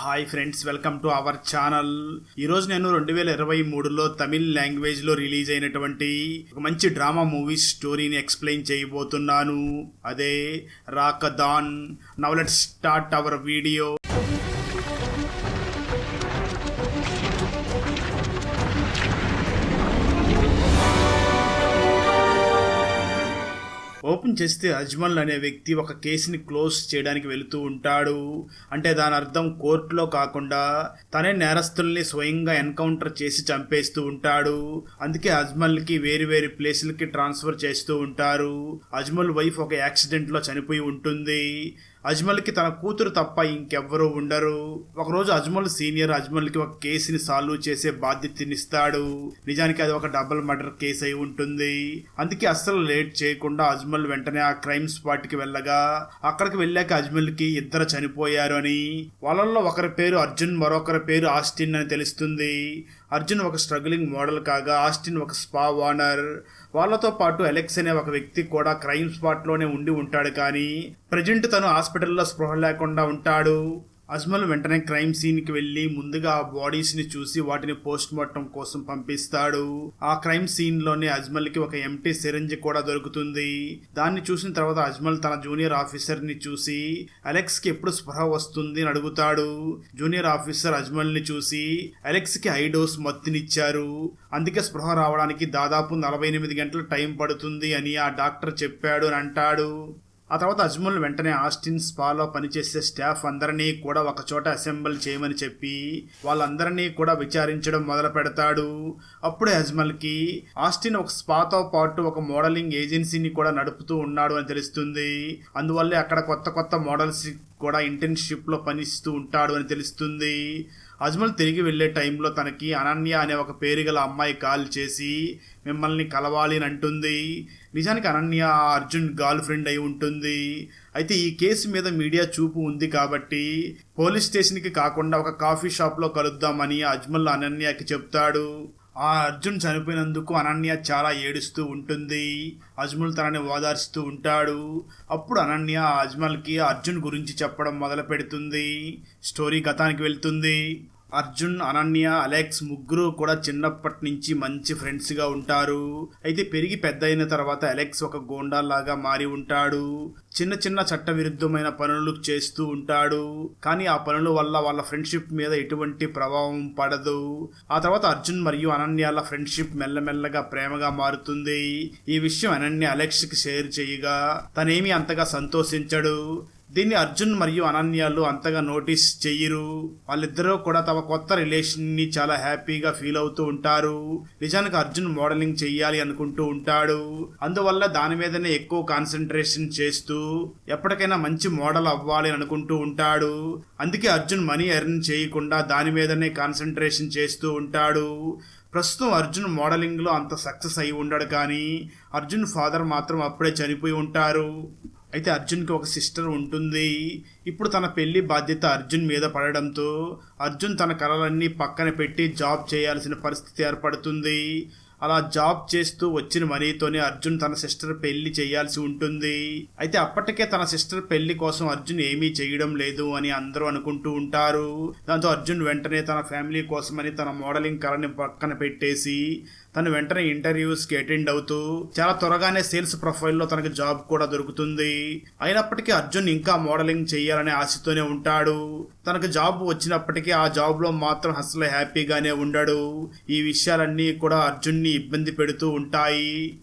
Hi friends welcome to our channel ఈరోజు నేను రెండు వేల ఇరవై మూడులో తమిళ్ లాంగ్వేజ్లో రిలీజ్ అయినటువంటి ఒక మంచి డ్రామా మూవీ స్టోరీని ఎక్స్ప్లెయిన్ చేయబోతున్నాను. అదే రాకదాన్ now let start our video. Open చేస్తే అజ్మల్ అనే వ్యక్తి ఒక కేసుని క్లోజ్ చేయడానికి వెళుతూ ఉంటాడు. అంటే దాని అర్థం కోర్టులో కాకుండా తనే నేరస్తుల్ని స్వయంగా ఎన్కౌంటర్ చేసి చంపేస్తూ ఉంటాడు. అందుకే అజ్మల్కి వేరు వేరు ప్లేసులకి ట్రాన్స్ఫర్ చేస్తూ ఉంటారు. అజ్మల్ వైఫ్ ఒక యాక్సిడెంట్లో చనిపోయి ఉంటుంది. అజ్మల్కి తన కూతురు తప్ప ఇంకెవ్వరూ ఉండరు. ఒకరోజు అజ్మల్ సీనియర్ అజ్మల్కి ఒక కేసుని సాల్వ్ చేసే బాధ్యతనిస్తాడు. నిజానికి అది ఒక డబుల్ మర్డర్ కేసు అయి ఉంటుంది. అందుకే అస్సలు లేట్ చేయకుండా అజ్మల్ వెంటనే ఆ క్రైమ్ స్పాట్కి వెళ్ళగా అక్కడికి వెళ్ళాక అజ్మల్కి ఇద్దరు చనిపోయారు అని. వాళ్ళల్లో ఒకరి పేరు అర్జున్ మరొకరి పేరు ఆస్టిన్ అని తెలుస్తుంది. అర్జున్ ఒక స్ట్రగ్లింగ్ మోడల్ కాగా ఆస్టిన్ ఒక స్పా ఓనర్ వాళ్ళతో పాటు అలెక్స్ అనే ఒక వ్యక్తి కూడా క్రైమ్ స్పాట్లోనే ఉండి ఉంటాడు కానీ ప్రజెంట్ తను హాస్పిటల్లో స్పృహ లేకుండా ఉంటాడు. అజ్మల్ వెంటనే క్రైమ్ సీన్కి వెళ్ళి ముందుగా ఆ బాడీస్ని చూసి వాటిని పోస్ట్ మార్టం కోసం పంపిస్తాడు. ఆ క్రైమ్ సీన్లోనే అజ్మల్కి ఒక ఎంటీ సిరంజ్ కూడా దొరుకుతుంది. దాన్ని చూసిన తర్వాత అజ్మల్ తన జూనియర్ ఆఫీసర్ని చూసి అలెక్స్కి ఎప్పుడు స్పృహ వస్తుంది? అని అడుగుతాడు. జూనియర్ ఆఫీసర్ అజ్మల్ని చూసి అలెక్స్కి హై డోస్ మత్తునిచ్చారు. అందుకే స్పృహ రావడానికి దాదాపు నలభై ఎనిమిది గంటల టైం పడుతుంది అని ఆ డాక్టర్ చెప్పాడు అని అంటాడు. ఆ తర్వాత అజ్మల్ వెంటనే ఆస్టిన్ స్పాలో పనిచేసే స్టాఫ్ అందరినీ కూడా ఒకచోట అసెంబ్ల్ చేయమని చెప్పి వాళ్ళందరినీ కూడా విచారించడం మొదలు పెడతాడు. అప్పుడే అజ్మల్కి ఆస్టిన్ ఒక స్పాతో పాటు ఒక మోడలింగ్ ఏజెన్సీని కూడా నడుపుతూ ఉన్నాడు అని తెలుస్తుంది. అందువల్లే అక్కడ కొత్త కొత్త మోడల్స్ కూడా ఇంటర్న్షిప్లో పనిస్తూ ఉంటాడు అని తెలుస్తుంది. అజ్మల్ తిరిగి వెళ్ళే టైంలో తనకి అనన్య అనే ఒక పేరు గల అమ్మాయి కాల్ చేసి మిమ్మల్ని కలవాలి అని అంటుంది. నిజానికి అనన్య అర్జున్ గర్ల్ ఫ్రెండ్ అయి ఉంటుంది. అయితే ఈ కేసు మీద మీడియా చూపు ఉంది కాబట్టి పోలీస్ స్టేషన్కి కాకుండా ఒక కాఫీ షాప్లో కలుద్దామని అజ్మల్ అనన్యకి చెప్తాడు. ఆ అర్జున్ చనిపోయినందుకు అనన్య చాలా ఏడుస్తూ ఉంటుంది. అజ్మల్ తనని ఓదార్స్తూ ఉంటాడు. అప్పుడు అనన్య అజ్మల్కి అర్జున్ గురించి చెప్పడం మొదలు పెడుతుంది స్టోరీ గతానికి వెళ్తుంది. అర్జున్ అనన్య అలెక్స్ ముగ్గురు కూడా చిన్నప్పటి నుంచి మంచి ఫ్రెండ్స్గా ఉంటారు. అయితే పెరిగి పెద్ద అయిన తర్వాత అలెక్స్ ఒక గోండాల్లాగా మారి ఉంటాడు. చిన్న చిన్న చట్టవిరుద్ధమైన పనులు చేస్తూ ఉంటాడు. కానీ ఆ పనుల వల్ల వాళ్ళ ఫ్రెండ్షిప్ మీద ఎటువంటి ప్రభావం పడదు. ఆ తర్వాత అర్జున్ మరియు అనన్యాల ఫ్రెండ్షిప్ మెల్లమెల్లగా ప్రేమగా మారుతుంది. ఈ విషయం అనన్య అలెక్స్కి షేర్ చేయగా తనేమి అంతగా సంతోషించడు. దీన్ని అర్జున్ మరియు అనన్యాలు అంతగా నోటీస్ చెయ్యరు. వాళ్ళిద్దరూ కూడా తమ కొత్త రిలేషన్ని చాలా హ్యాపీగా ఫీల్ అవుతూ ఉంటారు. నిజానికి అర్జున్ మోడలింగ్ చెయ్యాలి అనుకుంటూ ఉంటాడు. అందువల్ల దాని మీదనే ఎక్కువ కాన్సన్ట్రేషన్ చేస్తూ ఎప్పటికైనా మంచి మోడల్ అవ్వాలి అని అనుకుంటూ ఉంటాడు. అందుకే అర్జున్ మనీ ఎర్న్ చేయకుండా దాని మీదనే కాన్సన్ట్రేషన్ చేస్తూ ఉంటాడు. ప్రస్తుతం అర్జున్ మోడలింగ్లో అంత సక్సెస్ అయి ఉండడు కానీ అర్జున్ ఫాదర్ మాత్రం అప్పుడే చనిపోయి ఉంటారు. అయితే అర్జున్కి ఒక సిస్టర్ ఉంటుంది. ఇప్పుడు తన పెళ్ళి బాధ్యత అర్జున్ మీద పడడంతో అర్జున్ తన కళలన్నీ పక్కన పెట్టి జాబ్ చేయాల్సిన పరిస్థితి ఏర్పడుతుంది. అలా జాబ్ చేస్తూ వచ్చిన మనీతోనే అర్జున్ తన సిస్టర్ పెళ్ళి చేయాల్సి ఉంటుంది. అయితే అప్పటికే తన సిస్టర్ పెళ్ళి కోసం అర్జున్ ఏమీ చేయడం లేదు అని అందరూ అనుకుంటూ ఉంటారు. దాంతో అర్జున్ వెంటనే తన ఫ్యామిలీ కోసమని తన మోడలింగ్ కళని పక్కన పెట్టేసి తను వెంటనే ఇంటర్వ్యూస్కి అటెండ్ అవుతూ చాలా త్వరగానే సేల్స్ ప్రొఫైల్లో తనకు జాబ్ కూడా దొరుకుతుంది. అయినప్పటికీ అర్జున్ ఇంకా మోడలింగ్ చేయాలనే ఆశతోనే ఉంటాడు. తనకు జాబ్ వచ్చినప్పటికీ ఆ జాబ్లో మాత్రం అసలు హ్యాపీగానే ఉండడు. ఈ విషయాలన్నీ కూడా అర్జున్ని ఇబ్బంది పెడుతూ ఉంటాయి.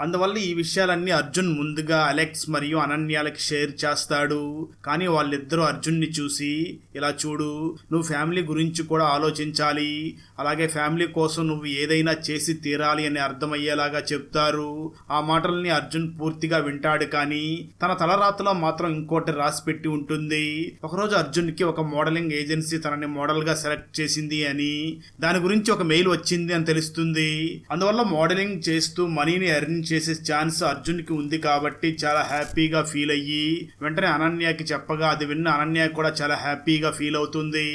అందువల్ల ఈ విషయాలన్నీ అర్జున్ ముందుగా అలెక్స్ మరియు అనన్యాలకి షేర్ చేస్తాడు. కానీ వాళ్ళిద్దరూ అర్జున్ని చూసి ఇలా చూడు నువ్వు ఫ్యామిలీ గురించి కూడా ఆలోచించాలి. అలాగే ఫ్యామిలీ కోసం నువ్వు ఏదైనా చేసి తీరాలి అని అర్థమయ్యేలాగా చెప్తారు. ఆ మాటల్ని అర్జున్ పూర్తిగా వింటాడు కానీ తన తలరాతలో మాత్రం ఇంకోటి రాసి పెట్టి ఉంటుంది. ఒకరోజు అర్జున్కి ఒక మోడలింగ్ ఏజెన్సీ తనని మోడల్గా సెలెక్ట్ చేసింది అని దాని గురించి ఒక మెయిల్ వచ్చింది అని తెలుస్తుంది. అందువల్ల మోడలింగ్ చేస్తూ మనీని ఎర్న్ చేసే ఛాన్స్ అర్జున్కి ఉంది కాబట్టి చాలా హ్యాపీగా ఫీల్ అయ్యి వెంటనే అనన్యకి చెప్పగా అది విన్న అనన్య కూడా చాలా హ్యాపీగా ఫీల్ అవుతుంది.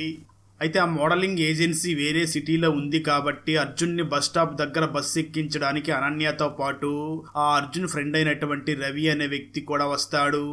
అయితే ఆ మోడలింగ్ ఏజెన్సీ వేరే సిటీలో ఉంది కాబట్టి అర్జున్ని బస్ స్టాప్ దగ్గర బస్సు ఎక్కించడానికి అనన్యతో పాటు ఆ అర్జున్ ఫ్రెండ్ అయినటువంటి రవి అనే వ్యక్తి కూడా వస్తాడు.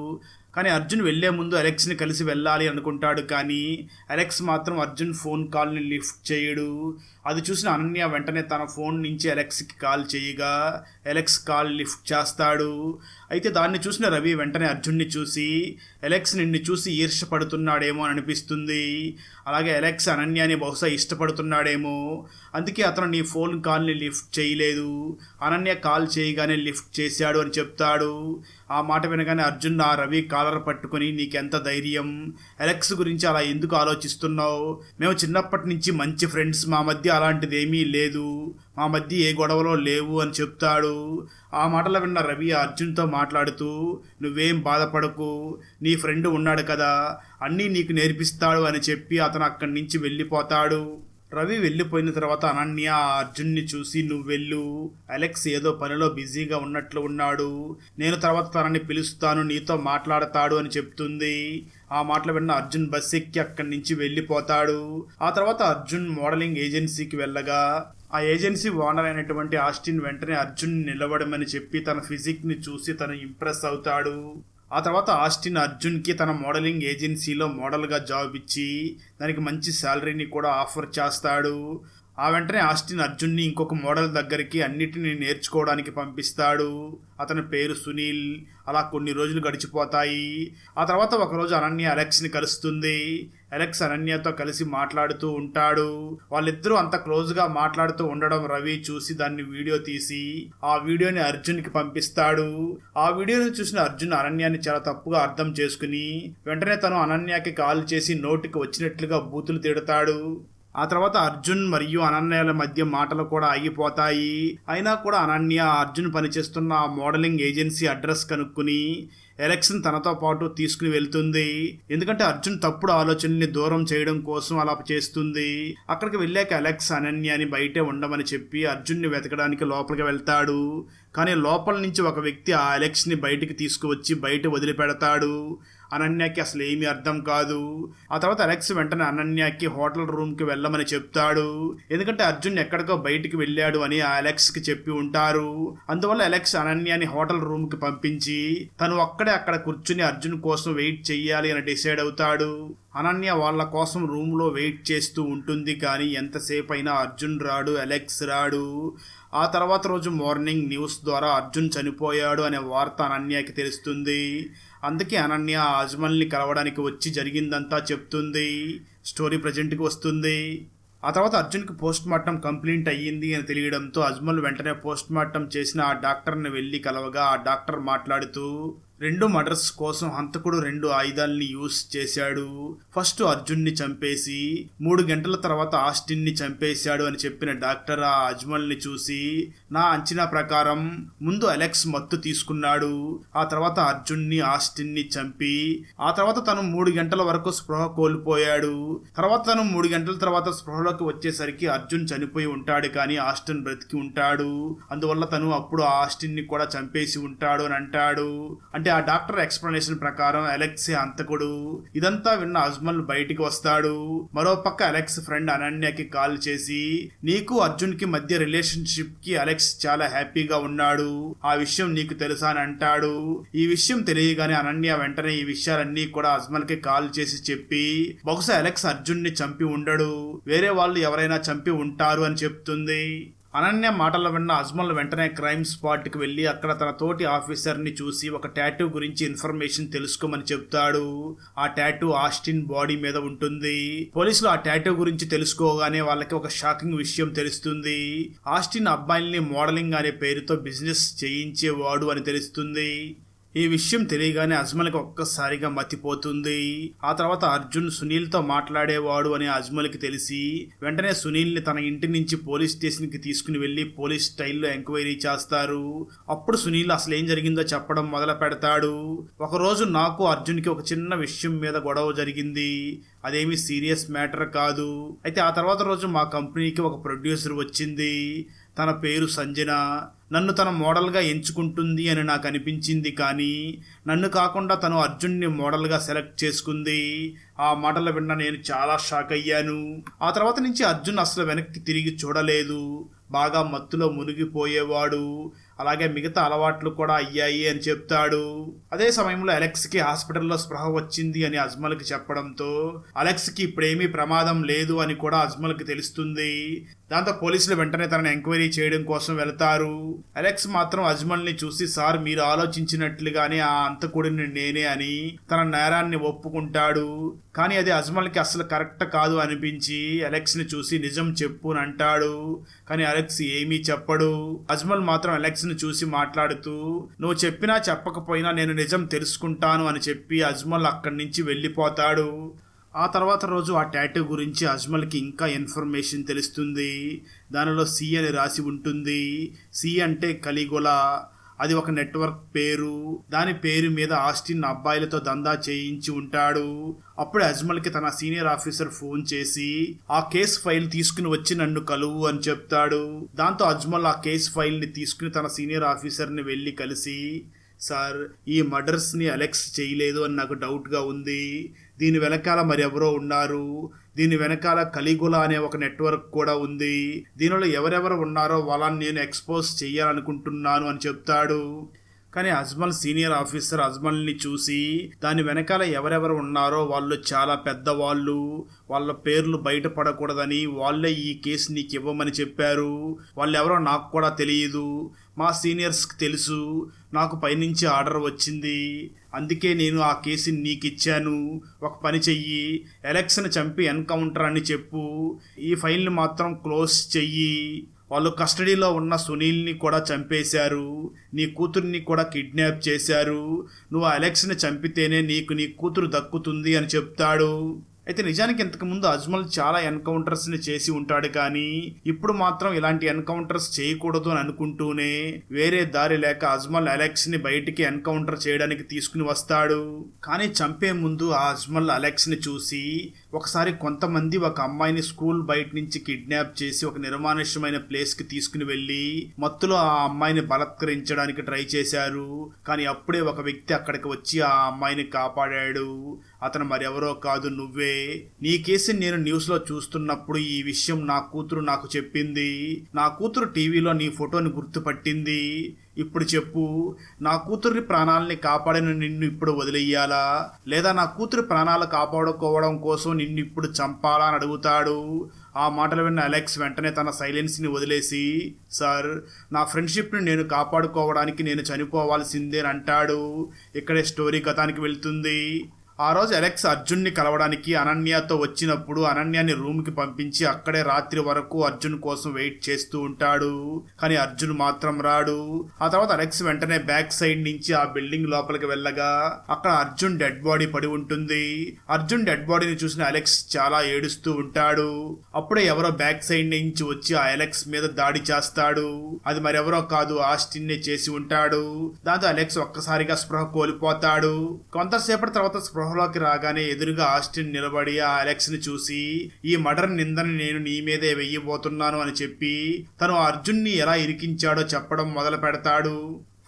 కానీ అర్జున్ వెళ్ళే ముందు అలెక్స్ని కలిసి వెళ్ళాలి అనుకుంటాడు కానీ అలెక్స్ మాత్రం అర్జున్ ఫోన్ కాల్ని లిఫ్ట్ చేయడు. అది చూసిన అనన్య వెంటనే తన ఫోన్ నుంచి అలెక్స్కి కాల్ చేయగా అలెక్స్ కాల్ లిఫ్ట్ చేస్తాడు. అయితే దాన్ని చూసిన రవి వెంటనే అర్జున్ని చూసి అలెక్స్ నిన్ను చూసి ఈర్షపడుతున్నాడేమో అని అనిపిస్తుంది. అలాగే అలెక్స్ అనన్యాని బహుశా ఇష్టపడుతున్నాడేమో. అందుకే అతను నీ ఫోన్ కాల్ని లిఫ్ట్ చేయలేదు. అనన్య కాల్ చేయగానే లిఫ్ట్ చేశాడు అని చెప్తాడు. ఆ మాట వినగానే అర్జున్ ఆ రవి కాలర్ పట్టుకొని నీకెంత ధైర్యం? అలెక్స్ గురించి అలా ఎందుకు ఆలోచిస్తున్నావు? మేము చిన్నప్పటి నుంచి మంచి ఫ్రెండ్స్. మా మధ్య అలాంటిది ఏమీ లేదు. మా మధ్య ఏ గొడవలో లేవు అని చెప్తాడు. ఆ మాటలు విన్న రవి అర్జున్తో మాట్లాడుతూ నువ్వేం బాధపడకు. నీ ఫ్రెండ్ ఉన్నాడు కదా. అన్నీ నీకు నేర్పిస్తాడు అని చెప్పి అతను అక్కడి నుంచి వెళ్ళిపోతాడు. రవి వెళ్ళిపోయిన తర్వాత అనన్య అర్జున్ని చూసి నువ్వు వెళ్ళు. అలెక్స్ ఏదో పనిలో బిజీగా ఉన్నట్లు ఉన్నాడు. నేను తర్వాత తనని పిలుస్తాను నీతో మాట్లాడతాడు అని చెప్తుంది. ఆ మాటలు విన్న అర్జున్ బస్ ఎక్కి అక్కడి నుంచి వెళ్ళిపోతాడు. ఆ తర్వాత అర్జున్ మోడలింగ్ ఏజెన్సీకి వెళ్ళగా ఆ ఏజెన్సీ ఓనర్ అయినటువంటి ఆస్టిన్ వెంటనే అర్జున్ నిలబడమని చెప్పి తన ఫిజిక్ని చూసి తను ఇంప్రెస్ అవుతాడు. ఆ తర్వాత ఆస్టిన్ అర్జున్కి తన మోడలింగ్ ఏజెన్సీలో మోడల్గా జాబ్ ఇచ్చి దానికి మంచి శాలరీని కూడా ఆఫర్ చేస్తాడు. ఆ వెంటనే ఆస్టిన్ అర్జున్ని ఇంకొక మోడల్ దగ్గరికి అన్నిటిని నేర్చుకోవడానికి పంపిస్తాడు. అతని పేరు సునీల్. అలా కొన్ని రోజులు గడిచిపోతాయి. ఆ తర్వాత ఒకరోజు అనన్య అలెక్స్ని కలుస్తుంది. ఎలెక్స్ అనన్యతో కలిసి మాట్లాడుతూ ఉంటాడు. వాళ్ళిద్దరూ అంత క్లోజ్గా మాట్లాడుతూ ఉండడం రవి చూసి దాన్ని వీడియో తీసి ఆ వీడియోని అర్జున్కి పంపిస్తాడు. ఆ వీడియోని చూసిన అర్జున్ అనన్యాన్ని చాలా తప్పుగా అర్థం చేసుకుని వెంటనే తను అనన్యకి కాల్ చేసి నోటికి వచ్చినట్లుగా బూతులు తిడతాడు. ఆ తర్వాత అర్జున్ మరియు అనన్యల మధ్య మాటలు కూడా ఆగిపోతాయి. అయినా కూడా అనన్య అర్జున్ పనిచేస్తున్న ఆ మోడలింగ్ ఏజెన్సీ అడ్రస్ కనుక్కుని ఎలక్షన్ తనతో పాటు తీసుకుని వెళ్తుంది. ఎందుకంటే అర్జున్ తప్పుడు ఆలోచనల్ని దూరం చేయడం కోసం అలా చేస్తుంది. అక్కడికి వెళ్ళాక అలెక్స్ అనన్యని బయటే ఉండమని చెప్పి అర్జున్ని వెతకడానికి లోపలికి వెళ్తాడు. కానీ లోపల నుంచి ఒక వ్యక్తి ఆ అలెక్స్ని బయటికి తీసుకువచ్చి బయట వదిలిపెడతాడు. అనన్యకి అసలు ఏమీ అర్థం కాదు. ఆ తర్వాత అలెక్స్ వెంటనే అనన్యకి హోటల్ రూమ్కి వెళ్ళమని చెప్తాడు. ఎందుకంటే అర్జున్ ఎక్కడికో బయటికి వెళ్ళాడు అని ఆ అలెక్స్కి చెప్పి ఉంటారు. అందువల్ల అలెక్స్ అనన్యని హోటల్ రూమ్కి పంపించి తను ఒక్కడే అక్కడ కూర్చుని అర్జున్ కోసం వెయిట్ చెయ్యాలి అని డిసైడ్ అవుతాడు. అనన్య వాళ్ళ కోసం రూమ్లో వెయిట్ చేస్తూ ఉంటుంది కానీ ఎంతసేపు అయినా అర్జున్ రాడు అలెక్స్ రాడు. ఆ తర్వాత రోజు మార్నింగ్ న్యూస్ ద్వారా అర్జున్ చనిపోయాడు అనే వార్త అనన్యకి తెలుస్తుంది. అందుకే అనన్య అజ్మల్ని కలవడానికి వచ్చి జరిగిందంతా చెప్తుంది. స్టోరీ ప్రజెంట్కి వస్తుంది. ఆ తర్వాత అర్జున్కి పోస్ట్ మార్టం కంప్లీట్ అయ్యింది అని తెలియడంతో అజ్మల్ వెంటనే పోస్ట్ మార్టం చేసిన ఆ డాక్టర్ని వెళ్ళి కలవగా ఆ డాక్టర్ మాట్లాడుతూ రెండు మర్డర్స్ కోసం హంతకుడు రెండు ఆయుధాల్ని యూస్ చేశాడు. ఫస్ట్ అర్జున్ని చంపేసి మూడు గంటల తర్వాత ఆస్టిన్ని చంపేశాడు అని చెప్పిన డాక్టర్ ఆ అజ్మల్ని చూసి నా అంచనా ప్రకారం ముందు అలెక్స్ మత్తు తీసుకున్నాడు. ఆ తర్వాత అర్జున్ని ఆస్టిన్ని చంపి ఆ తర్వాత తను మూడు గంటల వరకు స్పృహ కోల్పోయాడు. తర్వాత తను మూడు గంటల తర్వాత స్పృహలోకి వచ్చేసరికి అర్జున్ చనిపోయి ఉంటాడు కానీ ఆస్టిన్ బ్రతికి ఉంటాడు. అందువల్ల తను అప్పుడు ఆ ఆస్టిన్ని కూడా చంపేసి ఉంటాడు అని అంటాడు. అంటే ఆ డాక్టర్ ఎక్స్ప్లెనేషన్ ప్రకారం అలెక్సే హంతకుడు. ఇదంతా విన్న అజ్మల్ బయటికి వస్తాడు. మరోపక్క అలెక్స్ ఫ్రెండ్ అనన్యకి కాల్ చేసి నీకు అర్జున్కి మధ్య రిలేషన్షిప్కి అలెక్స్ చాలా హ్యాపీగా ఉన్నాడు. ఆ విషయం నీకు తెలుసా అని అంటాడు. ఈ విషయం తెలియగానే అనన్య వెంటనే ఈ విషయాలన్నీ కూడా అజ్మల్కి కాల్ చేసి చెప్పి బహుశా అలెక్స్ అర్జున్ని చంపి ఉండడు. వేరే వాళ్ళు ఎవరైనా చంపి ఉంటారు అని చెప్తుంది. అనన్య మాటలు విన్న అజ్మల్ వెంటనే క్రైమ్ స్పాట్కి వెళ్ళి అక్కడ తన తోటి ఆఫీసర్ని చూసి ఒక ట్యాటూ గురించి ఇన్ఫర్మేషన్ తెలుసుకోమని చెప్తాడు. ఆ ట్యాటూ ఆస్టిన్ బాడీ మీద ఉంటుంది. పోలీసులు ఆ ట్యాటూ గురించి తెలుసుకోగానే వాళ్ళకి ఒక షాకింగ్ విషయం తెలుస్తుంది. ఆస్టిన్ అబ్బాయిల్ని మోడలింగ్ అనే పేరుతో బిజినెస్ చేయించేవాడు అని తెలుస్తుంది. ఈ విషయం తెలియగానే అజ్మల్కి ఒక్కసారిగా మతిపోతుంది. ఆ తర్వాత అర్జున్ సునీల్తో మాట్లాడేవాడు అని అజ్మల్కి తెలిసి వెంటనే సునీల్ని తన ఇంటి నుంచి పోలీస్ స్టేషన్కి తీసుకుని వెళ్ళి పోలీస్ స్టైల్లో ఎంక్వైరీ చేస్తారు. అప్పుడు సునీల్ అసలు ఏం జరిగిందో చెప్పడం మొదలు పెడతాడు. ఒకరోజు నాకు అర్జున్కి ఒక చిన్న విషయం మీద గొడవ జరిగింది. అదేమి సీరియస్ మ్యాటర్ కాదు. అయితే ఆ తర్వాత రోజు మా కంపెనీకి ఒక ప్రొడ్యూసర్ వచ్చింది. తన పేరు సంజన. నన్ను తన మోడల్గా ఎంచుకుంటుంది అని నాకు అనిపించింది కానీ నన్ను కాకుండా తను అర్జున్ని మోడల్గా సెలెక్ట్ చేసుకుంది. ఆ మాటలు విన్న నేను చాలా షాక్ అయ్యాను. ఆ తర్వాత నుంచి అర్జున్ అసలు వెనక్కి తిరిగి చూడలేదు. బాగా మత్తులో మునిగిపోయేవాడు. అలాగే మిగతా అలవాట్లు కూడా అయ్యాయి అని చెప్తాడు. అదే సమయంలో అలెక్స్కి హాస్పిటల్లో స్పృహ వచ్చింది అని అజ్మల్కి చెప్పడంతో అలెక్స్కి ఇప్పుడేమీ ప్రమాదం లేదు అని కూడా అజ్మల్కి తెలుస్తుంది. దాంతో పోలీసులు వెంటనే తనని ఎంక్వైరీ చేయడం కోసం వెళ్తారు. అలెక్స్ మాత్రం అజ్మల్ని చూసి సార్ మీరు ఆలోచించినట్లుగానే ఆ అంతకుడిని నేనే అని తన నేరాన్ని ఒప్పుకుంటాడు. కానీ అది అజ్మల్కి అసలు కరెక్ట్ కాదు అనిపించి అలెక్స్ని చూసి నిజం చెప్పు అని అంటాడు. కానీ అలెక్స్ ఏమీ చెప్పడు. అజ్మల్ మాత్రం అలెక్స్ ని చూసి మాట్లాడుతూ నువ్వు చెప్పినా చెప్పకపోయినా నేను నిజం తెలుసుకుంటాను అని చెప్పి అజ్మల్ అక్కడి నుంచి వెళ్ళిపోతాడు. ఆ తర్వాత రోజు ఆ టాటూ గురించి అజ్మల్కి ఇంకా ఇన్ఫర్మేషన్ తెలుస్తుంది. దానిలో సి అని రాసి ఉంటుంది. సి అంటే కలిగొల. అది ఒక నెట్వర్క్ పేరు. దాని పేరు మీద ఆస్టిన్ అబ్బాయిలతో దందా చేయించి ఉంటాడు. అప్పుడు అజ్మల్కి తన సీనియర్ ఆఫీసర్ ఫోన్ చేసి ఆ కేసు ఫైల్ తీసుకుని వచ్చి నన్ను కలువు అని చెప్తాడు. దాంతో అజ్మల్ ఆ కేసు ఫైల్ని తీసుకుని తన సీనియర్ ఆఫీసర్ని వెళ్ళి కలిసి సార్ ఈ మర్డర్స్ని అలెక్స్ చేయలేదు అని నాకు డౌట్గా ఉంది. దీని వెనకాల మరెవరో ఉన్నారు? దీని వెనకాల కలిగుల అనే ఒక నెట్వర్క్ కూడా ఉంది. దీనిలో ఎవరెవరు ఉన్నారో వాళ్ళని నేను ఎక్స్పోజ్ చేయాలనుకుంటున్నాను అని చెప్తాడు. కానీ అజ్మల్ సీనియర్ ఆఫీసర్ అజ్మల్ని చూసి దాని వెనకాల ఎవరెవరు ఉన్నారో వాళ్ళు చాలా పెద్దవాళ్ళు. వాళ్ళ పేర్లు బయటపడకూడదని వాళ్ళే ఈ కేసు నీకు ఇవ్వమని చెప్పారు. వాళ్ళెవరో నాకు కూడా తెలియదు. మా సీనియర్స్కి తెలుసు. నాకు పైనుంచి ఆర్డర్ వచ్చింది. అందుకే నేను ఆ కేసుని నీకు ఇచ్చాను ఒక పని చెయ్యి. ఎలక్షన్ చంపి ఎన్కౌంటర్ అని చెప్పు. ఈ ఫైల్ని మాత్రం క్లోజ్ చెయ్యి. వాళ్ళు కస్టడీలో ఉన్న సునీల్ని కూడా చంపేశారు. నీ కూతుర్ని కూడా కిడ్నాప్ చేశారు. నువ్వు ఆ ఎలక్షన్ చంపితేనే నీకు నీ కూతురు దక్కుతుంది అని చెప్తాడు. అయితే నిజానికి ఇంతకుముందు అజ్మల్ చాలా ఎన్కౌంటర్స్ని చేసి ఉంటాడు కానీ ఇప్పుడు మాత్రం ఇలాంటి ఎన్కౌంటర్స్ చేయకూడదు అని అనుకుంటూనే వేరే దారి లేక అజ్మల్ అలెక్స్ని బయటికి ఎన్కౌంటర్ చేయడానికి తీసుకుని వస్తాడు. కానీ చంపే ముందు ఆ అజ్మల్ అలెక్స్ని చూసి ఒకసారి కొంతమంది ఒక అమ్మాయిని స్కూల్ బయట నుంచి కిడ్నాప్ చేసి ఒక నిర్మానుష్యమైన ప్లేస్కి తీసుకుని వెళ్ళి మత్తులో ఆ అమ్మాయిని బలత్కరించడానికి ట్రై చేశారు. కానీ అప్పుడే ఒక వ్యక్తి అక్కడికి వచ్చి ఆ అమ్మాయిని కాపాడాడు. అతను మరెవరో కాదు నువ్వే. నీ కేసుని నేను న్యూస్లో చూస్తున్నప్పుడు ఈ విషయం నా కూతురు నాకు చెప్పింది. నా కూతురు టీవీలో నీ ఫోటోని గుర్తుపట్టింది. ఇప్పుడు చెప్పు నా కూతురి ప్రాణాలని కాపాడిన నిన్ను ఇప్పుడు వదిలేయాలా? లేదా నా కూతురి ప్రాణాలు కాపాడుకోవడం కోసం నిన్ను ఇప్పుడు చంపాలా అని అడుగుతాడు. ఆ మాటలు విన్న అలెక్స్ వెంటనే తన సైలెన్స్ని వదిలేసి సార్ నా ఫ్రెండ్షిప్ని నేను కాపాడుకోవడానికి నేను చనిపోవాల్సిందే అని అంటాడు. ఇక్కడే స్టోరీ గతానికి వెళ్తుంది. ఆ రోజు అలెక్స్ అర్జున్ని కలవడానికి అనన్యతో వచ్చినప్పుడు అనన్యని రూమ్కి పంపించి అక్కడే రాత్రి వరకు అర్జున్ కోసం వెయిట్ చేస్తూ ఉంటాడు. కానీ అర్జున్ మాత్రం రాడు. ఆ తర్వాత అలెక్స్ వెంటనే బ్యాక్ సైడ్ నుంచి ఆ బిల్డింగ్ లోపలికి వెళ్ళగా అక్కడ అర్జున్ డెడ్ బాడీ పడి ఉంటుంది. అర్జున్ డెడ్ బాడీని చూసిన అలెక్స్ చాలా ఏడుస్తూ ఉంటాడు. అప్పుడే ఎవరో బ్యాక్ సైడ్ నుంచి వచ్చి ఆ అలెక్స్ మీద దాడి చేస్తాడు. అది మరెవరో కాదు ఆస్టిన్నే చేసి ఉంటాడు. దాంతో అలెక్స్ ఒక్కసారిగా స్పృహ కోల్పోతాడు. కొంతసేపటి తర్వాత స్పృహలోకి రాగానే ఎదురుగా ఆస్టిన్ నిలబడి ఆ అలెక్స్ని చూసి ఈ మర్డర్ నిందని నేను నీ మీదే వెయ్యబోతున్నాను అని చెప్పి తను అర్జున్ని ఎలా ఇరికించాడో చెప్పడం మొదలు పెడతాడు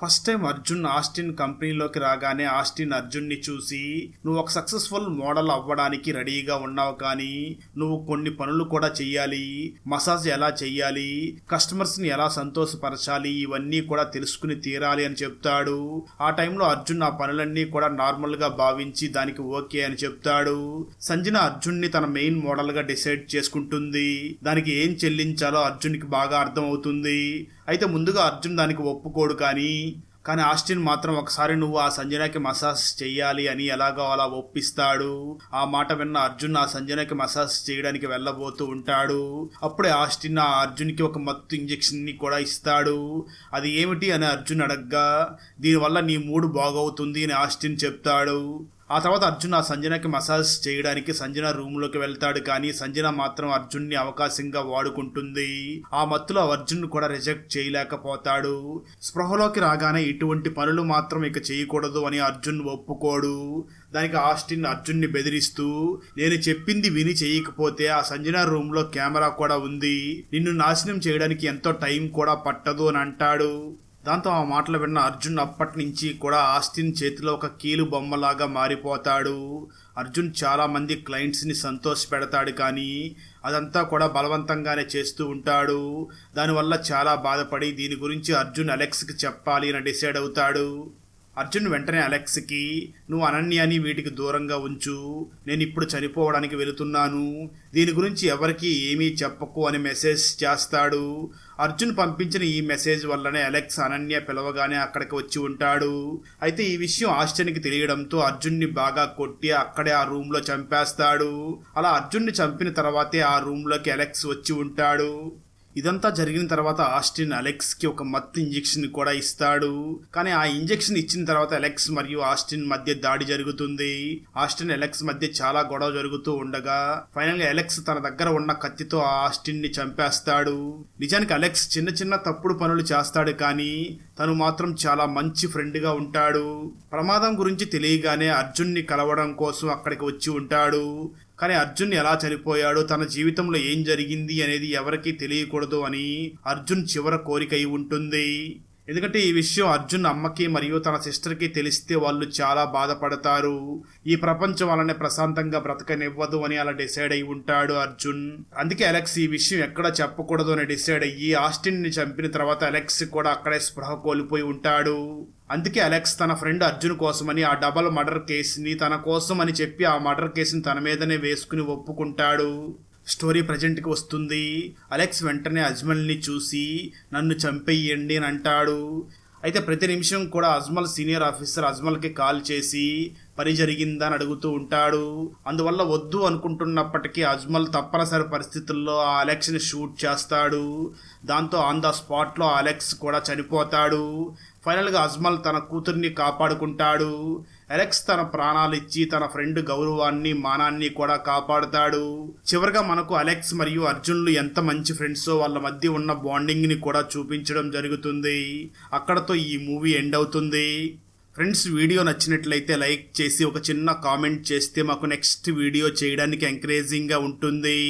ఫస్ట్ టైం అర్జున్ ఆస్టిన్ కంపెనీలోకి రాగానే ఆస్టిన్ అర్జున్ని చూసి నువ్వు ఒక సక్సెస్ఫుల్ మోడల్ అవ్వడానికి రెడీగా ఉన్నావు కానీ నువ్వు కొన్ని పనులు కూడా చెయ్యాలి మసాజ్ ఎలా చెయ్యాలి కస్టమర్స్ని ఎలా సంతోషపరచాలి ఇవన్నీ కూడా తెలుసుకుని తీరాలి అని చెప్తాడు. ఆ టైంలో అర్జున్ ఆ పనులన్నీ కూడా నార్మల్గా భావించి దానికి ఓకే అని చెప్తాడు. సంజన అర్జున్ని తన మెయిన్ మోడల్గా డిసైడ్ చేసుకుంటుంది. దానికి ఏం చెల్లించాలో అర్జున్కి బాగా అర్థం అవుతుంది అయితే ముందుగా అర్జున్ దానికి ఒప్పుకోడు కానీ కానీ ఆస్టిన్ మాత్రం ఒకసారి నువ్వు ఆ సంజనకి మసాజ్ చేయాలి అని ఎలాగో అలా ఒప్పిస్తాడు. ఆ మాట విన్న అర్జున్ ఆ సంజనకి మసాజ్ చేయడానికి వెళ్ళబోతూ ఉంటాడు. అప్పుడే ఆస్టిన్ ఆ అర్జున్కి ఒక మత్తు ఇంజెక్షన్ని కూడా ఇస్తాడు. అది ఏమిటి అని అర్జున్ అడగ్గా దీనివల్ల నీ మూడు బాగవుతుంది అని ఆస్టిన్ చెప్తాడు. ఆ తర్వాత అర్జున్ ఆ సంజనకి మసాజ్ చేయడానికి సంజన రూమ్లోకి వెళ్తాడు కానీ సంజన మాత్రం అర్జున్ని అవకాశంగా వాడుకుంటుంది. ఆ మత్తులో అర్జున్ కూడా రిజెక్ట్ చేయలేకపోతాడు. స్పృహలోకి రాగానే ఇటువంటి పనులు మాత్రం ఇక చేయకూడదు అని అర్జున్ ఒప్పుకోడు. దానికి ఆస్టిన్ అర్జున్ని బెదిరిస్తూ నేను చెప్పింది విని చేయకపోతే ఆ సంజన రూమ్లో కెమెరా కూడా ఉంది. నిన్ను నాశనం చేయడానికి ఎంతో టైం కూడా పట్టదు అని అంటాడు. దాంతో ఆ మాటలు విన్న అర్జున్ అప్పటి నుంచి కూడా ఆస్టిన్ చేతిలో ఒక కీలు బొమ్మలాగా మారిపోతాడు. అర్జున్ చాలామంది క్లయింట్స్ని సంతోష పెడతాడు కానీ అదంతా కూడా బలవంతంగానే చేస్తూ ఉంటాడు. దానివల్ల చాలా బాధపడి దీని గురించి అర్జున్ అలెక్స్కి చెప్పాలి అని డిసైడ్ అవుతాడు. అర్జున్ వెంటనే అలెక్స్కి నువ్వు అనన్యాని వీటికి దూరంగా ఉంచు. నేను ఇప్పుడు చనిపోవడానికి వెళుతున్నాను. దీని గురించి ఎవరికి ఏమీ చెప్పకు అని మెసేజ్ చేస్తాడు. అర్జున్ పంపించిన ఈ మెసేజ్ వల్లనే అలెక్స్ అనన్య పిలవగానే అక్కడికి వచ్చి ఉంటాడు. అయితే ఈ విషయం ఆశ్చర్యకి తెలియడంతో అర్జున్ని బాగా కొట్టి అక్కడే ఆ రూమ్లో చంపేస్తాడు. అలా అర్జున్ని చంపిన తర్వాతే ఆ రూమ్లోకి అలెక్స్ వచ్చి ఉంటాడు. ఇదంతా జరిగిన తర్వాత ఆస్టిన్ అలెక్స్కి ఒక మత్తు ఇంజెక్షన్ కూడా ఇస్తాడు. కానీ ఆ ఇంజెక్షన్ ఇచ్చిన తర్వాత అలెక్స్ మరియు ఆస్టిన్ మధ్య దాడి జరుగుతుంది. ఆస్టిన్ అలెక్స్ మధ్య చాలా గొడవ జరుగుతూ ఉండగా ఫైనల్గా అలెక్స్ తన దగ్గర ఉన్న కత్తితో ఆ ఆస్టిన్ని చంపేస్తాడు. నిజానికి అలెక్స్ చిన్న చిన్న తప్పుడు పనులు చేస్తాడు కానీ తను మాత్రం చాలా మంచి ఫ్రెండ్గా ఉంటాడు. ప్రమాదం గురించి తెలియగానే అర్జున్ని కలవడం కోసం అక్కడికి వచ్చి ఉంటాడు. కానీ అర్జున్ ఎలా చనిపోయాడు తన జీవితంలో ఏం జరిగింది అనేది ఎవరికీ తెలియకూడదు అని అర్జున్ చివర కోరిక అయి ఉంటుంది. ఎందుకంటే ఈ విషయం అర్జున్ అమ్మకి మరియు తన సిస్టర్కి తెలిస్తే వాళ్ళు చాలా బాధపడతారు. ఈ ప్రపంచం వాళ్ళని ప్రశాంతంగా బ్రతకనివ్వదు అని అలా డిసైడ్ అయి ఉంటాడు అర్జున్. అందుకే అలెక్స్ ఈ విషయం ఎక్కడ చెప్పకూడదు అని డిసైడ్ అయ్యి ఆస్టిన్ని చంపిన తర్వాత అలెక్స్ కూడా అక్కడే స్పృహ కోల్పోయి ఉంటాడు. అందుకే అలెక్స్ తన ఫ్రెండ్ అర్జున్ కోసమని ఆ డబల్ మర్డర్ కేసుని తన కోసం అని చెప్పి ఆ మర్డర్ కేసుని తన మీదనే వేసుకుని ఒప్పుకుంటాడు. స్టోరీ ప్రజెంట్కి వస్తుంది. అలెక్స్ వెంటనే అజ్మల్ని చూసి నన్ను చంపేయండి అని అంటాడు. అయితే ప్రతి నిమిషం కూడా అజ్మల్ సీనియర్ ఆఫీసర్ అజ్మల్కి కాల్ చేసి పని జరిగిందని అడుగుతూ ఉంటాడు. అందువల్ల వద్దు అనుకుంటున్నప్పటికీ అజ్మల్ తప్పనిసరి పరిస్థితుల్లో ఆ అలెక్స్ని షూట్ చేస్తాడు. దాంతో ఆన్ ద స్పాట్లో అలెక్స్ కూడా చనిపోతాడు. ఫైనల్గా అజ్మల్ తన కూతుర్ని కాపాడుకుంటాడు. అలెక్స్ తన ప్రాణాలు ఇచ్చి తన ఫ్రెండ్ గౌరవాన్ని మానాన్ని కూడా కాపాడుతాడు. చివరిగా మనకు అలెక్స్ మరియు అర్జున్లు ఎంత మంచి ఫ్రెండ్సో వాళ్ళ మధ్య ఉన్న బాండింగ్ని కూడా చూపించడం జరుగుతుంది. అక్కడతో ఈ మూవీ ఎండ్ అవుతుంది. ఫ్రెండ్స్ వీడియో నచ్చినట్లయితే లైక్ చేసి ఒక చిన్న కామెంట్ చేస్తే మాకు నెక్స్ట్ వీడియో చేయడానికి ఎంకరేజింగ్గా ఉంటుంది.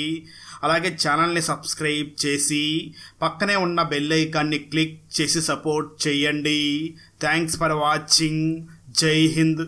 అలాగే ఛానల్ని సబ్స్క్రైబ్ చేసి పక్కనే ఉన్న బెల్ ఐకాన్ని క్లిక్ చేసి సపోర్ట్ చేయండి. Thanks for watching. जय हिंद।